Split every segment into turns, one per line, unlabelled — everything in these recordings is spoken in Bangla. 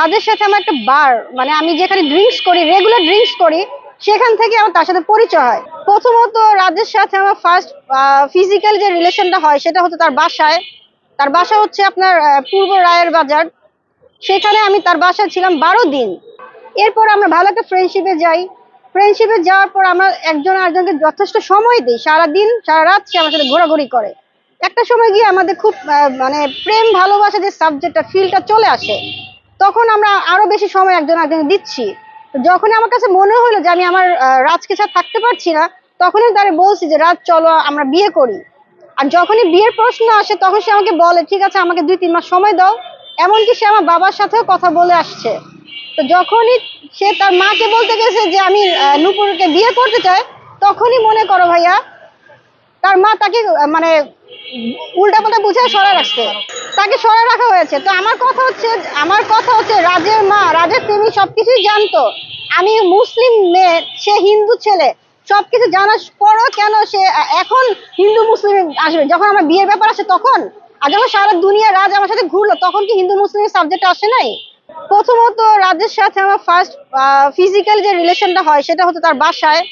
তাদের সাথে আমার একটা বার মানে আমি যেখানে ড্রিঙ্কস করি রেগুলার ড্রিঙ্কস করি, সেখান থেকে আমার তার সাথে পরিচয় হয়। প্রথমত রাজের সাথে আমার ফার্স্ট ফিজিক্যাল যে রিলেশনটা হয়, সেটা হতো তার বাসায়। তার বাসা হচ্ছে আপনার পূর্ব রায়ের বাজার। সেখানে আমি তার বাসায় ছিলাম বারো দিন। এরপর আমরা ভালো একটা ফ্রেন্ডশিপে যাই। ফ্রেন্ডশিপে যাওয়ার পর আমরা একজন আরেকজনকে যথেষ্ট সময় দিই। সারাদিন, সারা রাত সে আমার সাথে ঘোরাঘুরি করে। একটা সময় গিয়ে আমাদের খুব মানে প্রেম ভালোবাসা যে সাবজেক্টটা ফিলটা চলে আসে। তখন আমরা আরও বেশি সময় একজন আরেকজনকে দিচ্ছি। তো যখনই আমার কাছে মনে হলো যে আমি আমার রাজকে সাথে থাকতে পারছি না, তখনই তারে বলছি যে, রাজ, চলো, আমরা বিয়ে করি। আর যখনই বিয়ের প্রশ্ন আসে, তখন সে আমাকে বলে, ঠিক আছে, আমাকে দুই, তিন মাস সময় দাও। এমনকি সে আমার বাবার সাথেও কথা বলে আসছে। তো যখনই সে তার মাকে বলতে গেছে যে, আমি নূপুরকে বিয়ে করতে চাই, তখনই মনে করো ভাইয়া, তার মা তাকে মানে উল্টা পাল্টা বুঝে সরাই রাখছে। তাকে সরে রাখা হয়েছে। তো আমার কথা হচ্ছে, আমার কথা হচ্ছে রাজের মা, রাজের প্রেমী সবকিছুই জানতো। আমি মুসলিম মেয়ে, সে হিন্দু ছেলে। সবকিছু জানার পরও কেন সে এখন হিন্দু মুসলিম আসবে? যখন আমার বিয়ের ব্যাপার আছে তখন? আর যখন সারা দুনিয়া রাজ আমার সাথে ঘুরলো, তখন কি হিন্দু মুসলিম সাবজেক্ট আসে নাই? প্রথমত রাজের সাথে আমার ফার্স্ট ফিজিক্যাল যে রিলেশনটা হয়, সেটা হতো তার বাসায়।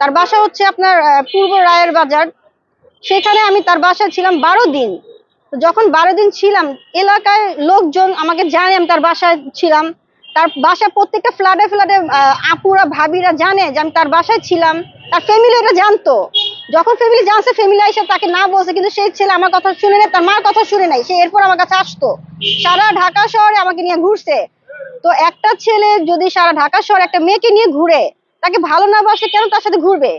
তার বাসা হচ্ছে আপনার পূর্ব রায়ের বাজার। সেখানে আমি তার বাসায় ছিলাম বারো দিন। যখন বারো দিন ছিলাম, এলাকায় লোকজন আমাকে জানে, আমি তার বাসায় ছিলাম। তার বাসায় প্রত্যেকটা ফ্ল্যাটে ফ্ল্যাটে আপুরা, ভাবিরা জানে যে আমি তার বাসায় ছিলাম। তার ফ্যামিলি এটা জানতো। যখন ফ্যামিলি জানছে ফ্যামিলি এসে তাকে না বলছে, কিন্তু সেই ছেলে আমার কথা শুনে নেয়, তার মার কথা শুনে নাই সে এরপর আমার কাছে আসতো। সারা ঢাকা শহরে আমাকে নিয়ে ঘুরছে। তো একটা ছেলে যদি সারা ঢাকা শহরে একটা মেয়েকে নিয়ে ঘুরে, তাকে ভালো না বাসে কেন তার সাথে ঘুরবে?